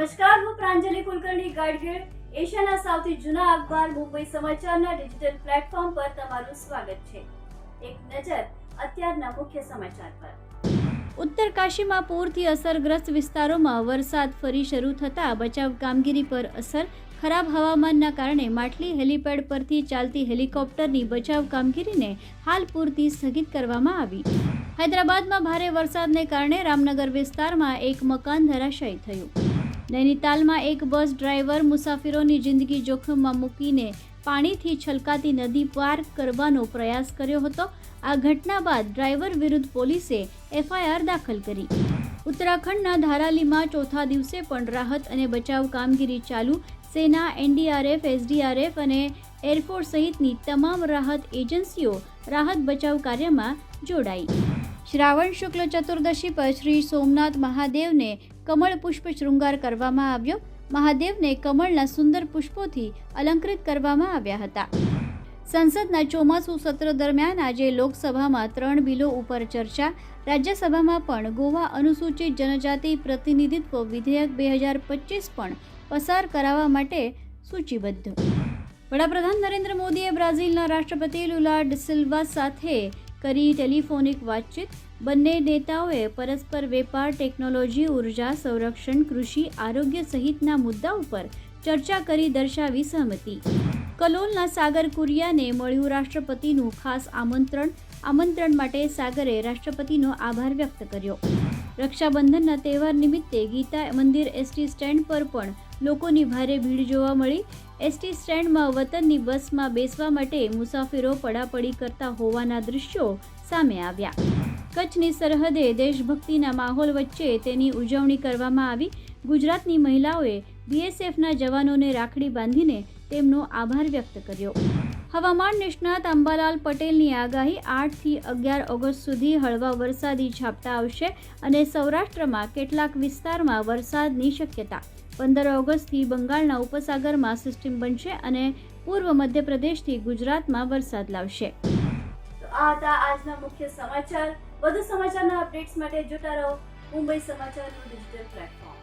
નમસ્કાર, હું પ્રાંજલિ કુલકર્ણી ગાડગીળ એશિયાના સૌથી જૂના અખબાર, મુંબઈ સમાચારના ડિજિટલ પ્લેટફોર્મ પર તમારું સ્વાગત છે. એક નજર અત્યારના મુખ્ય સમાચાર પર. ઉત્તર કાશીમાં પૂરથી અસરગ્રસ્ત વિસ્તારોમાં વરસાદ ફરી શરૂ થતાં બચાવ કામગીરી પર અસર. ખરાબ હવામાનના કારણે માટલી હેલીપેડ પરથી ચાલતી હેલિકોપ્ટરની બચાવ કામગીરીને હાલ પૂરતી સ્થગિત કરવામાં આવી. હૈદરાબાદમાં ભારે વરસાદને કારણે રામનગર વિસ્તારમાં એક મકાન ધરાશાયી થયું. નૈનીતાલમાં એક બસ ડ્રાઈવર મુસાફિરોની જિંદગી જોખમમાં મૂકીને પાણીથી છલકાતી નદી પાર કરવાનો પ્રયાસ કર્યો હતો. આ ઘટના બાદ ડ્રાઈવર વિરુદ્ધ પોલીસે એફઆઈઆર દાખલ કરી. ઉત્તરાખંડના ધારાલીમાં ચોથા દિવસે પણ રાહત અને બચાવ કામગીરી ચાલુ. સેના, એનડીઆરએફ, એસડીઆરએફ અને એરફોર્સ સહિતની તમામ રાહત એજન્સીઓ રાહત બચાવ કાર્યમાં જોડાઈ. શ્રાવણ શુક્લ ચતુર્દશી પર શ્રી સોમનાથ મહાદેવને કમળ પુષ્પ શૃંગાર કરવામાં આવ્યો. મહાદેવને કમળના સુંદર પુષ્પોથી અલંકૃત કરવામાં આવ્યા હતા. સંસદના ચોમાસુ સત્ર દરમિયાન આજે લોકસભામાં ત્રણ બિલો ઉપર ચર્ચા. રાજ્યસભામાં પણ ગોવા અનુસૂચિત જનજાતિ પ્રતિનિધિત્વ વિધેયક બે હજાર પચીસ પણ પસાર કરાવવા માટે સૂચિબદ્ધ. વડાપ્રધાન નરેન્દ્ર મોદીએ બ્રાઝિલના રાષ્ટ્રપતિ લુલા સિલ્વા સાથે કરી ટેલિફોનિક વાતચીત. બંને નેતાઓએ પરસ્પર વેપાર, ટેકનોલોજી, ઊર્જા, સંરક્ષણ, કૃષિ, આરોગ્ય સહિતના મુદ્દા ઉપર ચર્ચા કરી દર્શાવી સહમતિ. કલોલના સાગર કુરિયાને મળ્યું રાષ્ટ્રપતિનું ખાસ આમંત્રણ. આમંત્રણ માટે સાગરે રાષ્ટ્રપતિનો આભાર વ્યક્ત કર્યો. રક્ષાબંધનના તહેવાર નિમિત્તે ગીતા મંદિર એસટી સ્ટેન્ડ પર પણ લોકોની ભારે ભીડ જોવા મળી. એસટી સ્ટેન્ડમાં વતનની બસમાં બેસવા માટે મુસાફરો પડાપડી કરતા હોવાના દૃશ્યો સામે આવ્યા. કચ્છની સરહદે દેશભક્તિના માહોલ વચ્ચે તેની ઉજવણી કરવામાં આવી. ગુજરાતની મહિલાઓએ બીએસએફના જવાનોને રાખડી બાંધીને તેમનો આભાર વ્યક્ત કર્યો. હવામાન નિષ્ણાત અંબાલાલ પટેલની આગાહી આઠથી અગિયાર ઓગસ્ટ સુધી હળવા વરસાદી ઝાપટા આવશે અને સૌરાષ્ટ્રમાં કેટલાક વિસ્તારમાં વરસાદની શક્યતા પંદર ઓગસ્ટથી બંગાળના ઉપસાગરમાં સિસ્ટમ બનશે અને પૂર્વ મધ્યપ્રદેશથી ગુજરાતમાં વરસાદ લાવશે. આ હતા આજના મુખ્ય સમાચાર. વધુ સમાચારના અપડેટ્સ માટે જોતા રહો મુંબઈ સમાચારનું ડિજિટલ પ્લેટફોર્મ